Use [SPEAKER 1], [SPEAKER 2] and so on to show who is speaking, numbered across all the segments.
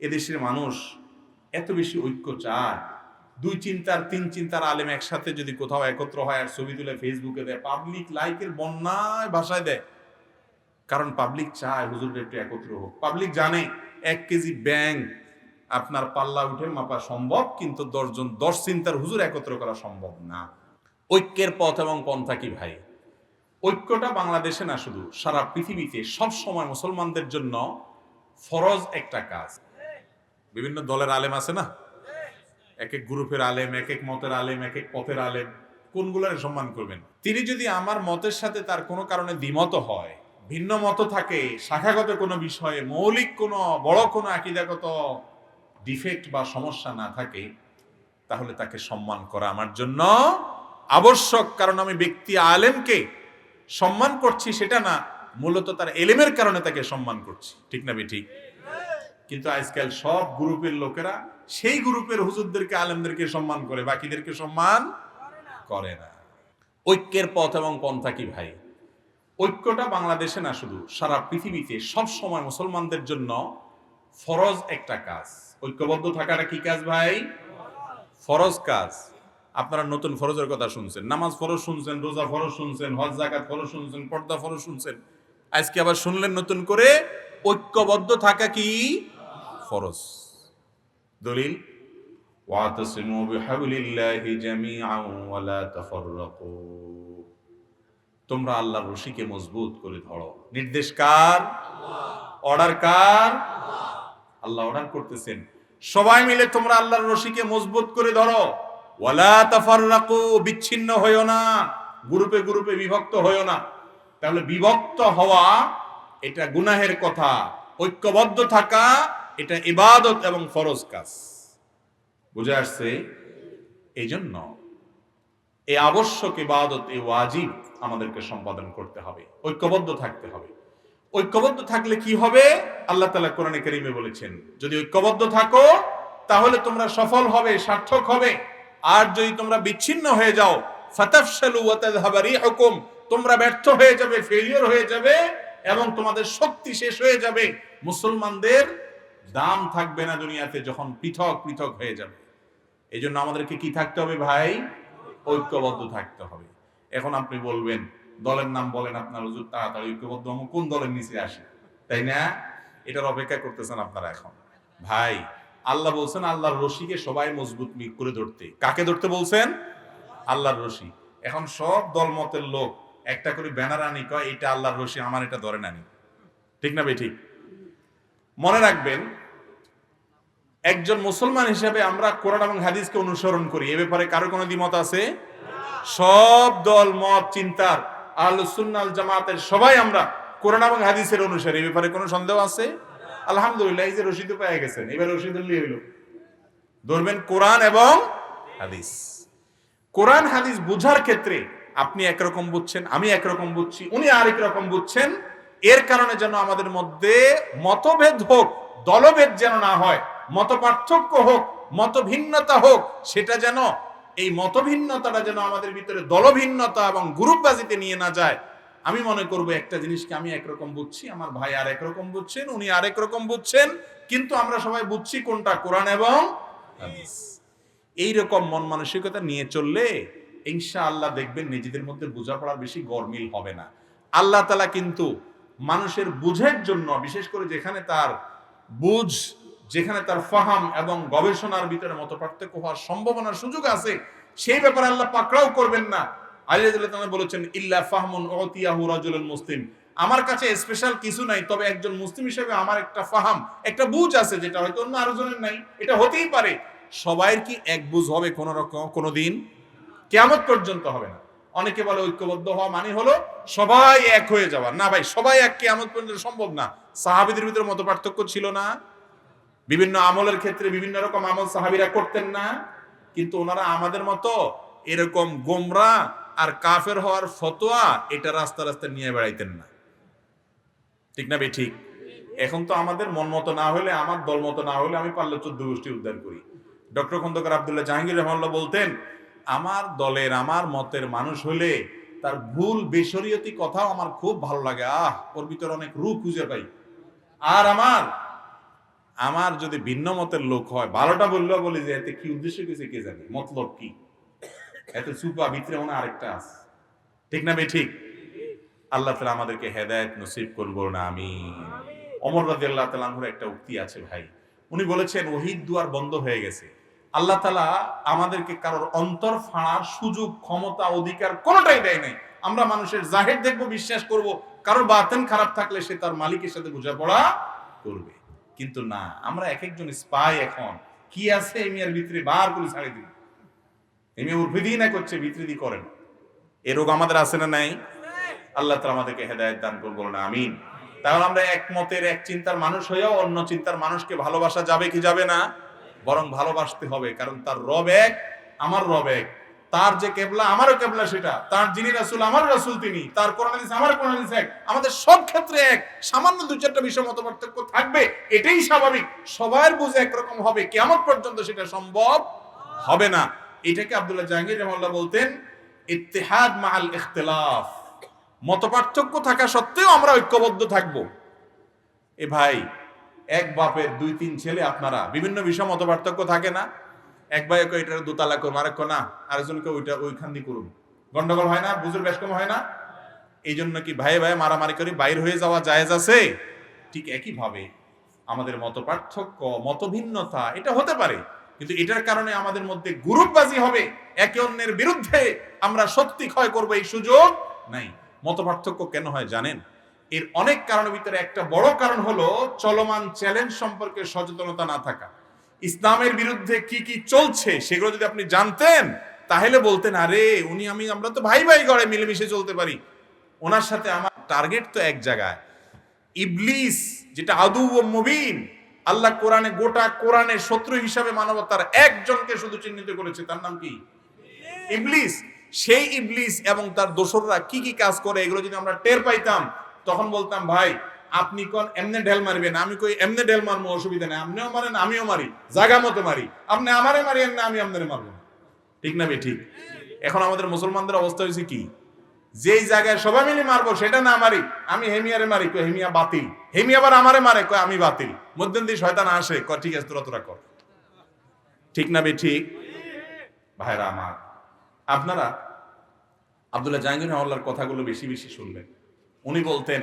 [SPEAKER 1] এদেশের মানুষ এত বেশি ঐক্য চায়। দুই চিন্তার, তিন চিন্তার আলেম একসাথে যদি কোথাও একত্র হয় আর ছবি তুলে ফেসবুকে দেয় পাবলিক লাইকের বন্যায় ভাষায় দেয়। কারণ পাবলিক চায় হুজুর একটু একত্র হোক। পাবলিক জানে এক কেজি ব্যাং আপনার পাল্লা উঠে মাপা সম্ভব, কিন্তু দশজন, দশ চিন্তার হুজুর একত্র করা সম্ভব না। ঐক্যের পথ এবং পন্থা কি ভাই? ঐক্যটা বাংলাদেশে না শুধু, সারা পৃথিবীতে সব সময় মুসলমানদের জন্য ফরজ একটা কাজ। বিভিন্ন দলের আলেম আছে না? এক এক গ্রুপের আলেম, এক এক মতের আলেম, এক এক পথের আলেম। কোনগুলোর সম্মান করবেন? তিনি যদি আমার মতের সাথে তার কোনো কারণে দ্বিমত হয়, ভিন্ন মত থাকে, শাখাগত কোনো বিষয়ে, মৌলিক কোনো বড় কোনো আকিদাগত ডিফেক্ট বা সমস্যা না থাকে, তাহলে তাকে সম্মান করা আমার জন্য আবশ্যক। কারণ আমি ব্যক্তি আলেমকে সম্মান করছি সেটা না মূলত তার এলেমের কারণে তাকে সম্মান করছি। ঠিক না ঠিক কিন্তু আজকাল সব গ্রুপের লোকেরা সেই গ্রুপের হুজুরদেরকে, আলেমদেরকে সম্মান করে, বাকিদেরকে সম্মান করে না। ঐক্যের পথ এবং পন্থা কি ভাই? ঐক্যটা বাংলাদেশে না শুধু, সারা পৃথিবীতে সব সময় মুসলমানদের জন্য ফরজ একটা কাজ। ঐক্যবদ্ধ থাকাটা কি কাজ ভাই? ফরজ কাজ। আপনারা নতুন ফরজের কথা শুনছেন, নামাজ ফরজ শুনছেন, রোজা ফরজ শুনছেন, হজ জাকাত ফরজ শুনছেন, পর্দা ফরজ শুনছেন। আজকে আবার শুনলেন নতুন করে ঐক্যবদ্ধ থাকা কি ফরজ দলিল واعتصموا بحبل الله جميعا ولا تفرقوا তোমরা আল্লাহর রশিকে মজবুত করে ধরো নির্দেশ কার অর্ডার কার আল্লাহ অর্ডার করতেছেন সবাই মিলে তোমরা আল্লাহর রশিকে মজবুত করে ধরো ওয়ালা তাফাররাকু বিচ্ছিন্ন হইও না গ্রুপে গ্রুপে বিভক্ত হইও না তাহলে বিভক্ত হওয়া এটা গুনাহের কথা। ঐক্যবদ্ধ থাকা এটা ইবাদত এবং ফরজ কাজ। বুঝে আসছে? এই জন্য এই আবশ্যক ইবাদত, এই ওয়াজিব আমাদেরকে সম্পাদন করতে হবে। ঐক্যবদ্ধ থাকতে হবে। ঐক্যবদ্ধ থাকলে কি হবে? আল্লাহ তালা কোরআনে কারিমে বলেছেন, যদি ঐক্যবদ্ধ থাকো, তাহলে তোমরা সফল হবে, সার্থক হবে। আর যদি তোমরা বিচ্ছিন্ন হয়ে যাও, ফাতাফশালু ওয়া তোমরা ব্যর্থ হয়ে যাবে ফেলিওর হয়ে যাবে এবং তোমাদের শক্তি শেষ হয়ে যাবে। মুসলমানদের দাম থাকবে না দুনিয়াতে যখন পৃথক পৃথক হয়ে যাবে। এই জন্য আমাদেরকে কি থাকতে হবে ভাই? ঐক্যবদ্ধ থাকতে হবে। এখন আপনি বলবেন দলের নাম বলেন আপনার হুজুর তাড়াতাড়ি ঐক্যবদ্ধ হব, কোন দলের নিচে আসে? তাই না? এটার অপেক্ষা করতেছেন আপনারা এখন। ভাই আল্লাহ বলছেন আল্লাহর রশিকে সবাই মজবুত করে ধরতে। কাকে ধরতে বলছেন? আল্লাহর রশি। এখন সব দলমতের লোক একটা করে ব্যানার আনি, কয় এটা আল্লাহর রশি, আমার এটা ধরে নানি। ঠিক না বে ঠিক। মনে রাখবেন, একজন মুসলমান হিসেবে আমরা কোরআন এবং হাদিসকে অনুসরণ করি। এ ব্যাপারে কারও কোনো দ্বিমত আছে? সব দল, মত চিন্তার আল সুন্নাল জামাতের সবাই আমরা কোরআন এবং হাদিসের অনুসারে। এ ব্যাপারে কোনো সন্দেহ আছে? আলহামদুলিল্লাহ, এই যে রশিদ পেয়ে গেছেন, এবার রশিদ হইল ধরবেন কোরআন এবং হাদিস। কোরআন, হাদিস বোঝার ক্ষেত্রে আপনি একরকম বুঝছেন, আমি একরকম বুঝছি, উনি আরেক রকম বুঝছেন। এর কারণে যেন আমাদের মধ্যে মতভেদ হোক, দলভেদ যেন না হয় মত পার্থক্য হোক মত ভিন্নতা হোক, সেটা যেন, এই মতভিন্নতাটা যেন আমাদের ভিতরে দলভিন্নতা এবং গ্রুপবাজিতে নিয়ে না যায়। আমি মনে করব একটা জিনিসকে আমি একরকম বুঝছি, আমার ভাই আর একরকম বুঝছেন, উনি আরেক রকম বুঝছেন, কিন্তু আমরা সবাই বুঝছি কোনটা, কোরআন এবং এইরকম মন মানসিকতা নিয়ে চললে ইনশা আল্লাহ দেখবেন নিজেদের মধ্যে বোঝাপড়ার বেশি গরমিল হবে না। আল্লাহ তালা কিন্তু মানুষের বুঝের জন্য, বিশেষ করে যেখানে তার বুঝ, যেখানে তার ফাহাম এবং গবেষণার ভিতরে মত পার্থক্য হওয়ার সম্ভাবনার সুযোগ আছে, সেই ব্যাপারে আল্লাহ পাকড়াও করবেন না। আলিয়া বলেছেন, ইল্লা ফাহমুন ওতিয়াহু রাজুলুন মুসলিম। আমার কাছে স্পেশাল কিছু নাই, তবে একজন মুসলিম হিসেবে আমার একটা ফাহাম, একটা বুঝ আছে, যেটা হয়তো অন্য আরেকজনের নাই, এটা হতেই পারে। সবাইয়ের কি এক বুঝ হবে কোন রকম কোনোদিন? কেয়ামত পর্যন্ত হবে না। অনেকে বলে ঐক্যবদ্ধ হওয়া মানে হলো সবাই এক হয়ে যাওয়া। না ভাই, সবাই এক, কেয়ামত পর্যন্ত সম্ভব না। সাহাবিদের ভিতরে মত পার্থক্য ছিল না। বিভিন্ন আমলের ক্ষেত্রে বিভিন্ন রকম আমল সাহাবিরা করতেন না। কিন্তু ওনারা আমাদের মতো এরকম গোমরা আর কাফের হওয়ার ফতোয়া এটা রাস্তা রাস্তা নিয়ে বেড়াইতেন না। ঠিক না বে ঠিক। এখন তো আমাদের মন মতো না হলে, আমার দল মতো না হলে আমি পারলে চোদ্দ গোষ্ঠী উদ্ধার করি। ডক্টর খন্দকার আবদুল্লাহ জাহাঙ্গীর রহমাল্লাহ বলতেন আমার দলের আমার মতের মানুষ হলে তার ভুল বেসরিয়তি কথাও আমার খুব ভালো লাগে। আহ ওর ভিতরে অনেক রূপ খুঁজে পাই। আর আমার আমার যদি ভিন্ন মতের লোক হয় ভালোটা বললেও বলি যে এতে কি উদ্দেশ্য কিছু কে জানে? মতলব কি? এত সুপা ভিতরে মনে আরেকটা আছে। ঠিক না বে ঠিক? আল্লাহ তালা আমাদেরকে হেদায়ত নসিব করুন না আমি অমর রাজি আল্লাহ তালাহুর একটা উক্তি আছে ভাই। উনি বলেছেন ওহিদ দুয়ার বন্ধ হয়ে গেছে। আল্লাহ তালা আমাদেরকে কারোর অন্তর ফাঁড়ার সুযোগ, ক্ষমতা, অধিকার কোনোটাই দেয় নাই। আমরা মানুষের জাহের দেখব, বিশ্বাস করব, কারোর বাতেন খারাপ থাকলে সে তার মালিকের সাথে বোঝাপড়া করবে। কিন্তু না, আমরা এক একজন স্পাই এখন। কি আছে এই মেয়ের ভিতরে? বার করে ছাড়ি দিই এই মেয়ে উর্ভিদি না, করছে, ভিতরে করেন এ রোগ আমাদের আছে না নাই? আল্লাহ তালা আমাদেরকে হেদায়ত দান করব না আমিন। তাহলে আমরা একমতের, এক চিন্তার মানুষ হয়েও অন্য চিন্তার মানুষকে ভালোবাসা যাবে কি যাবে না? বরং ভালোবাসতে হবে, কারণ তার রব এক, আমার রব এক। তার যে কেবলা, আমারও কেবলা সেটা। তার যিনি রাসুল, আমার রাসুল তিনি। তার কোরআন আমার কোরআন এক। আমাদের সব ক্ষেত্রে এক। সামান্য দু চারটা বিষয় মত পার্থক্য থাকবে। এটাই স্বাভাবিক। সবার বুঝে একরকম হবে। কেমন পর্যন্ত সেটা সম্ভব হবে না। এটাকে আব্দুল্লাহ জাহাঙ্গীর রহমাল্লাহ বলতেন, ইত্তেহাদ মাহাল ইখতিলাফ। মত পার্থক্য থাকা সত্ত্বেও আমরা ঐক্যবদ্ধ থাকব। এ ভাই এক বাপের দুই, তিন ছেলে আপনারা। বিভিন্ন বিষয় মত পার্থক্য থাকে না। এক ভাই কয়, এটার দোতলা করুন। আরেক না। আরেকজনকে ওইটা ওইখান দিয়ে করুন। গন্ডগোল হয় না? বুঝুর বেশ কম হয় না? এই জন্য কি ভাই ভাই মারামারি করে, বাইর হয়ে যাওয়া জায়েজ আছে? ঠিক একই ভাবে আমাদের মত পার্থক্য মতভিন্নতা, এটা হতে পারে। কিন্তু এটার কারণে আমাদের মধ্যে গ্রুপবাজি হবে। একে অন্যের বিরুদ্ধে আমরা শক্তি ক্ষয় করব এই সুযোগ নাই। মত পার্থক্য কেন হয় জানেন? এর অনেক কারণের ভিতরে একটা বড় কারণ হলো চলমান চ্যালেঞ্জ সম্পর্কে সচেতনতা না থাকা। ইসলামের বিরুদ্ধে কি কি চলছে সেগুলো যদি আপনি জানতেন, তাহলে বলতেন, আরে, উনি আমি, আমরা তো ভাই ভাই গড়ে মিলেমিশে চলতে পারি। ওনার সাথে আমার টার্গেট তো এক জায়গায়। ইবলিস, যেটা আদু ও মুবিন, আল্লাহ কোরআনে গোটা কোরআনের শত্রু হিসাবে মানবতার একজনকে শুধু চিহ্নিত করেছে, তার নাম কি? ইবলিস। সেই ইবলিস এবং তার দোসররা কি কি কাজ করে, এগুলো যদি আমরা টের পাইতাম তখন বলতাম, ভাই, আপনি কোন এমনে ঢেল মারবেন? আমি কই, এমনে ঢেল মারবো, অসুবিধা নেই। আপনিও মারেন, আমিও মারি। জায়গা মতো মারি। আপনি আমারে মারি না, আমি আপনারে মারবো। ঠিক না বে, ঠিক? এখন আমাদের মুসলমানদের অবস্থা হয়েছে কি? যেই জায়গায় সবাই মিলে মারবো, সেটা না মারি। আমি হেমিয়ারে মারি, কই, হেমিয়া বাতিল। হেমিয়া আবার আমারে মারে, কই, আমি বাতিল। মধ্যম দিয়ে শয়তান আসে ক ঠিক আছে, তোরা তোরা কর। ঠিক না বে, ঠিক? ভাইরা আমার, আপনারা আব্দুল্লাহ জাহাঙ্গীর রহমাল্লার কথাগুলো বেশি বেশি শুনবেন। উনি বলতেন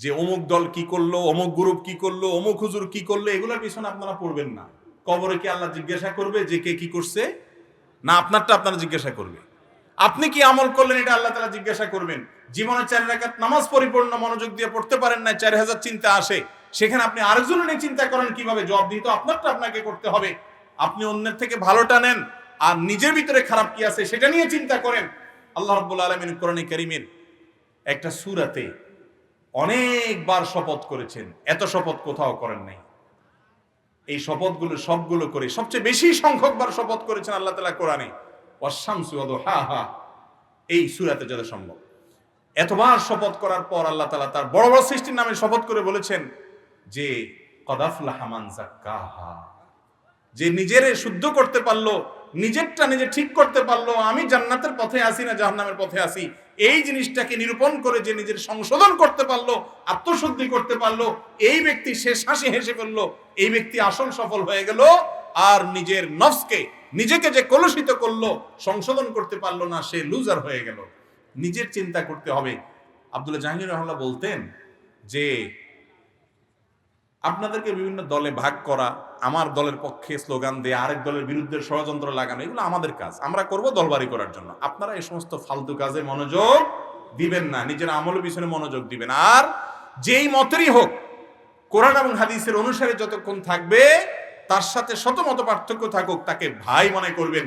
[SPEAKER 1] যে অমুক দল কি করল, অমুক গ্রুপ কি করল, অমুক হুজুর কি করল, এগুলোর পিছনে আপনারা পড়বেন না। কবরে কি আল্লাহ জিজ্ঞাসা করবে যে কে কি করছে? না, আপনারটা আপনারা জিজ্ঞাসা করবে। আপনি কি আমল করলেন এটা আল্লাহ তালা জিজ্ঞাসা করবেন। জীবনে চার রাকাত নামাজ পরিপূর্ণ মনোযোগ দিয়ে পড়তে পারেন না চার হাজার চিন্তা আসে। সেখানে আপনি আরেকজনের নিয়ে চিন্তা করেন কীভাবে জবাব দিতে আপনারটা আপনাকে করতে হবে। আপনি অন্যের থেকে ভালোটা নেন, আর নিজের ভিতরে খারাপ কি আছে সেটা নিয়ে চিন্তা করেন। আল্লাহ রব্বুল আলমিন কোরআন করিমের একটা সুরাতে অনেকবার শপথ করেছেন। এত শপথ কোথাও করেন নাই। এই শপথগুলো সবগুলো করে সবচেয়ে বেশি সংখ্যকবার শপথ করেছেন আল্লাহ তালা কোরআনে। অশামসু হা হা এই সুরাতে যত সম্ভব। এতবার শপথ করার পর আল্লাহ তালা তার বড় বড় সৃষ্টির নামে শপথ করে বলেছেন যে কদাফলা হামান যে নিজেরে শুদ্ধ করতে পারল নিজেরটা নিজে ঠিক করতে পারল, আমি জান্নাতের পথে আসি না জাহান্নামের পথে আসি এই জিনিসটাকে নিরূপণ করে যে নিজের সংশোধন করতে পারল, আত্মশুদ্ধি করতে পারল, এই ব্যক্তি শেষ হাসি হেসে ফেলল এই ব্যক্তি আসল সফল হয়ে গেল, আর নিজের নফসকে, নিজেকে যে কলুষিত করল, সংশোধন করতে পারল না, সে লুজার হয়ে গেল। নিজের চিন্তা করতে হবে। আব্দুল্লাহ জাহাঙ্গীর রহমাল্লাহ বলতেন যে আপনাদেরকে বিভিন্ন দলে ভাগ করা, আমার দলের পক্ষে স্লোগান দিয়ে, আরেক দলের বিরুদ্ধে ষড়যন্ত্র লাগানো, এগুলো আমাদের কাজ। আমরা করব দলবাড়ি করার জন্য। আপনারা এই সমস্ত ফালতু কাজে মনোযোগ দিবেন না, নিজের আমল পিছনে মনোযোগ দিবেন। আর যেই মতেরই হোক, কোরআন এবং হাদিসের অনুসারে যতক্ষণ থাকবে, তার সাথে শত মত পার্থক্য থাকুক, তাকে ভাই মনে করবেন।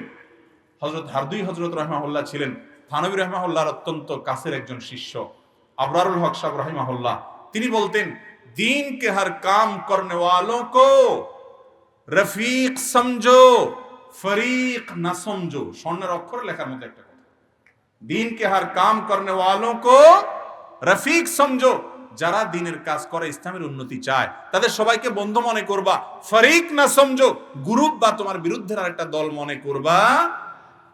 [SPEAKER 1] হজরত হারদুই হজরত রহমাহুল্লাহ ছিলেন। থানবী রহমাহুল্লাহর অত্যন্ত কাছের একজন শিষ্য, আবরারুল হক সাহেব রহিমাহুল্লাহ। তিনি বলতেন दीन के हर काम करने वालों को রফিক সমঝো ফরিক না সমঝো স্বর্ণের অক্ষর লেখার মতো একটা কথা দিনকে হার কাম করনে ওয়ালোं को রফিক সমঝো যারা দিনের কাজ করে ইসলামের উন্নতি চায় তাদের সবাইকে বন্ধু মনে করবা ফরিক না সমঝো গ্রুপ বা তোমার বিরুদ্ধে আর একটা দল মনে করবা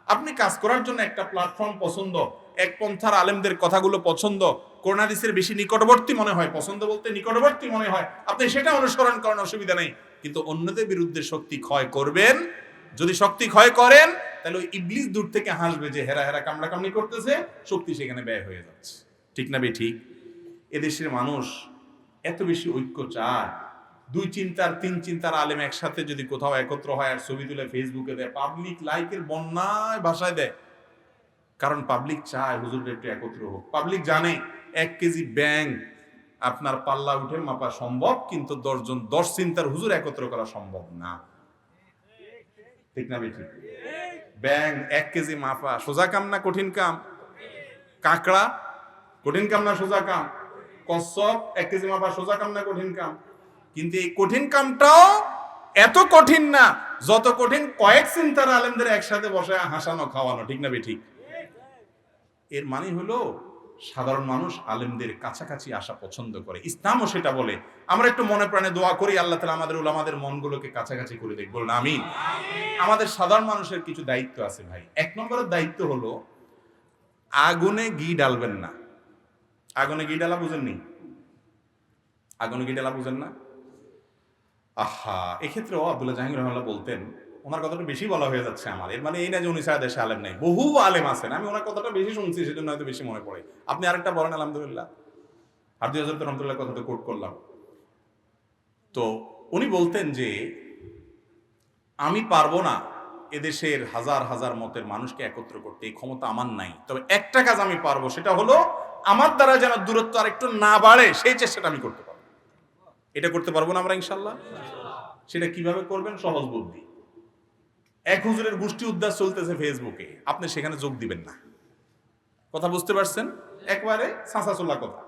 [SPEAKER 1] আপনি কাজ করার জন্য একটা প্ল্যাটফর্ম পছন্দ এক পন্থার আলেমদের কথাগুলো পছন্দ, করোনাদিসের বেশি নিকটবর্তী মনে হয়, পছন্দ বলতে নিকটবর্তী মনে হয়। আপনি সেটা অনুসরণ করেন, অসুবিধা নেই। কিন্তু অন্যদের বিরুদ্ধে শক্তি ক্ষয় করবেন, যদি শক্তি ক্ষয় করেন, তাহলে ওই ইবলিস দূর থেকে হাসবে যে হেরা হেরা কামড়া কামড়ি করতেছে, শক্তি সেখানে ব্যয় হয়ে যাচ্ছে। ঠিক না বে ঠিক? এদেশের মানুষ এত বেশি ঐক্য চায়। দুই চিন্তার, তিন চিন্তার আলেম একসাথে যদি কোথাও একত্র হয় আর ছবি তুলে ফেসবুকে দেয় পাবলিক লাইকের বন্যায় ভাষায় দেয় কারণ পাবলিক চায় হুজুরটা একটু একত্র হোক। পাবলিক জানে এক কেজি ব্যাং আপনার পাল্লা উঠে মাপা সম্ভব, কিন্তু দশজন, দশ চিন্তার হুজুর একত্র করা সম্ভব না। ঠিক না বেঠিক? ব্যাং এক কেজি মাপা, সোজা কাম না কঠিন কাম? কাঁকড়া, কঠিন কাম না সোজা কাম? কচ্ছপ, এক কেজি মাপা, সোজা কাম না কঠিন কাম? কিন্তু এই কঠিন কামটাও এত কঠিন না, যত কঠিন কয়েক চিন্তার আলেমদের একসাথে বসে হাসানো, খাওয়ানো, ঠিক না ঠিক এর মানে হলো সাধারণ মানুষ আলেমদের কাছাকাছি আসা পছন্দ করে। ইসলামও সেটা বলে। আমরা একটু মনে প্রাণে দোয়া করি, আল্লাহ তালা আমাদের উলামাদের মনগুলোকে কাছাকাছি করে দেখ বলুন আমি আমাদের সাধারণ মানুষের কিছু দায়িত্ব আছে ভাই। এক নম্বরের দায়িত্ব হলো, আগুনে ঘি ডালবেন না। আগুনে ঘি ডালা বুঝেননি? আগুনে ঘি ডালা বুঝেন না? আহা, এক্ষেত্রেও আব্দুল্লাহ জাহাঙ্গীর রহমাল্লাহ বলতেন ওনার কথাটা বেশি বলা হয়ে যাচ্ছে আমার। এর মানে এই না যে উনি সারা দেশে আলেম নেই। বহু আলেম আছেন। আমি ওনার কথাটা বেশি শুনছি, সেজন্য হয়তো বেশি মনে পড়ে। আপনি আরেকটা বলেন, আলহামদুলিল্লাহ। আর দুই হাজার রহমতুল্লাহ কথা তো কোট করলাম। তো উনি বলতেন যে, আমি পারব না এদেশের হাজার হাজার মতের মানুষকে একত্র করতে। এই ক্ষমতা আমার নাই। তবে একটা কাজ আমি পারব, সেটা হলো আমার দ্বারা যেন দূরত্ব আর একটু না বাড়ে, সেই চেষ্টাটা আমি করতে পারব। এটা করতে পারব না আমরা, ইনশাল্লাহ? সেটা কীভাবে করবেন? সহজ বুদ্ধি। এক হুজুরের গোষ্ঠী উদ্ধার চলতেছে ফেসবুকে। আপনি সেখানে যোগ দিবেন না। কথা বুঝতে পারছেন? একবারে সাঁচা কথা।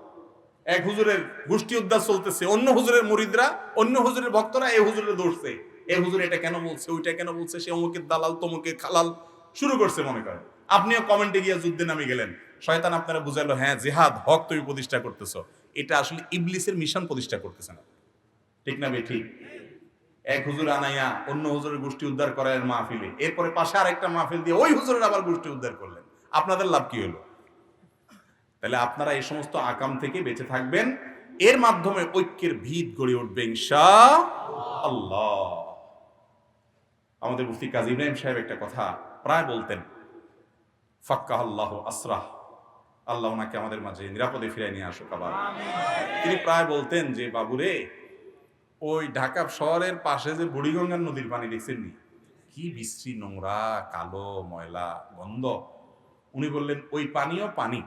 [SPEAKER 1] এক হুজুরের গোষ্ঠী উদ্ধার চলতেছে, অন্য হুজুরের মুরিদরা, অন্য হুজুরের ভক্তরা এই হুজুরের দৌড়ছে। এই হুজুর এটা কেন বলছে, ওইটা কেন বলছে, সে অমুকের দালাল, তমুকের খালাল। শুরু করছে মনে করেন। আপনিও কমেন্টে গিয়ে যুদ্ধে নামে গেলেন। শয়তান আপনারা বুঝাইলো হ্যাঁ জেহাদ, হক তুমি প্রতিষ্ঠা করতেছো। এটা আসলে ইবলিসের মিশন প্রতিষ্ঠা করতেছে না। ঠিক না বে ঠিক। এক হুজুর আনাইয়া অন্য হুজুরের গোষ্ঠী উদ্ধার করার মাহফিলে। এরপরে পাশে আরেকটা মাহফিল দিয়ে ওই হুজুরের আবার গোষ্ঠী উদ্ধার করলেন। আপনাদের লাভ কি হলো? তাহলে আপনারা এই সমস্ত আকাম থেকে বেঁচে থাকবেন। এর মাধ্যমে ঐক্যের ভিত গড়ে উঠবে ইনশা আল্লাহ আমাদের মুফতি কাজী ইব্রাহিম সাহেব একটা কথা প্রায় বলতেন ফাক্কা আল্লাহ আসরাহ। আল্লাহ ওনাকে আমাদের মাঝে নিরাপদে ফিরে নিয়ে আসুক আবার। তিনি প্রায় বলতেন যে, বাবুরে ওই ঢাকা শহরের পাশে যে বুড়িগঙ্গার নদীর পানি দেখছেন নি? কি বিশ্রী নোংরা, কালো, ময়লা, গন্ধ। উনি বললেন, ওই পানিও পানি,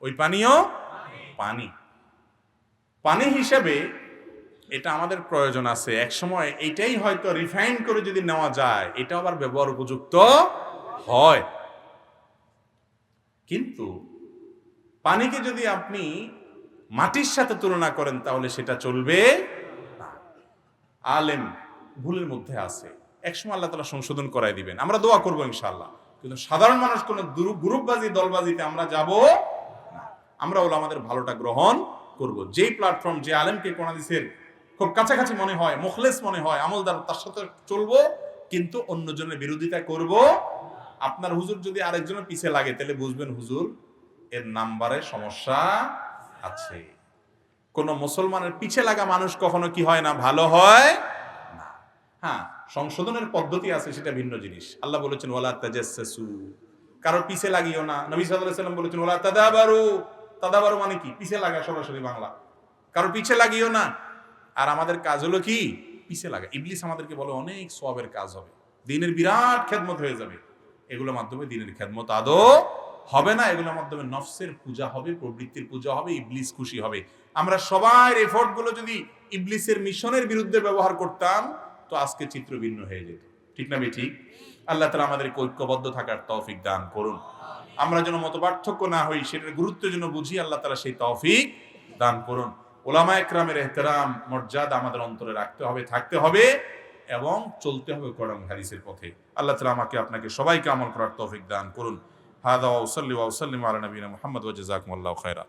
[SPEAKER 1] ওই পানিও পানি। পানি হিসেবে এটা আমাদের প্রয়োজন আছে। এক সময় এটাই হয়তো রিফাইন করে যদি নেওয়া যায় এটা আবার ব্যবহার উপযুক্ত হয়। কিন্তু পানিকে যদি আপনি মাটির সাথে তুলনা করেন, তাহলে সেটা চলবে আলেম ভুলের মধ্যে আছে। একসময় আল্লাহ তালা সংশোধন করাই দিবেন। আমরা দোয়া করব ইনশাল্লাহ কিন্তু সাধারণ মানুষ কোন গ্রুপবাজি, দলবাজিতে আমরা যাব না। আমরা ওলা আমাদের ভালোটা গ্রহণ করব। যেই প্ল্যাটফর্ম যে আলেমকে কোনাদিসের খুব কাছাকাছি মনে হয়, মুখলেস মনে হয়, আমলদার, তার সাথে চলবো, কিন্তু অন্যজনের বিরোধিতা করব আপনার হুজুর যদি আরেকজনের পিছে লাগে, তাহলে বুঝবেন হুজুর, এর নাম্বারে সমস্যা আছে। কোন মুসলমানের পিছে লাগা মানুষ কখনো কি হয় না? ভালো হয় না। হ্যাঁ সংশোধনের পদ্ধতি আছে, সেটা ভিন্ন জিনিস। আল্লাহ বলেছেন, ওয়ালা তাজাসসু কারোর পিছে লাগিও না। নবী সাল্লাম বলেছেন, ওয়ালা তাদাবারু। তাদাবারু মানে কি? পিছে লাগা সরাসরি বাংলা। কারোর পিছে লাগিও না। আর আমাদের কাজ হলো কি? পিছে লাগা। ইবলিস আমাদেরকে বলে, অনেক সবের কাজ হবে। দিনের বিরাট খেদমত হয়ে যাবে। এগুলোর মাধ্যমে দিনের খেদমত আদৌ হবে না। এগুলোর মাধ্যমে নফসের পূজা হবে, প্রবৃত্তির পূজা হবে, ইবলিস খুশি হবে। আমরা সবার এফোর্টগুলো যদি ইবলিসের মিশনের বিরুদ্ধে ব্যবহার করতাম, তো আজকে চিত্র ভিন্ন হয়ে যেত। ঠিক না ঠিক আল্লাহ তালা আমাদের ঐক্যবদ্ধ থাকার তৌফিক দান করুন। আমরা যেন মত পার্থক্য না হই, সেটার গুরুত্ব যেন বুঝি, আল্লাহ তালা সেই তৌফিক দান করুন। ওলামা একরামের এহতেরাম, মর্যাদা আমাদের অন্তরে রাখতে হবে, থাকতে হবে, এবং চলতে হবে কোরআন হারিসের পথে। আল্লাহ তালা আমাকে, আপনাকে সবাইকে আমল করার তৌফিক দান করুন। হাদা ওসল্লি ওসল্লিম আলা নবীনা মোহাম্মদ ওয়াজাকুমুল্লাহ খায়রা।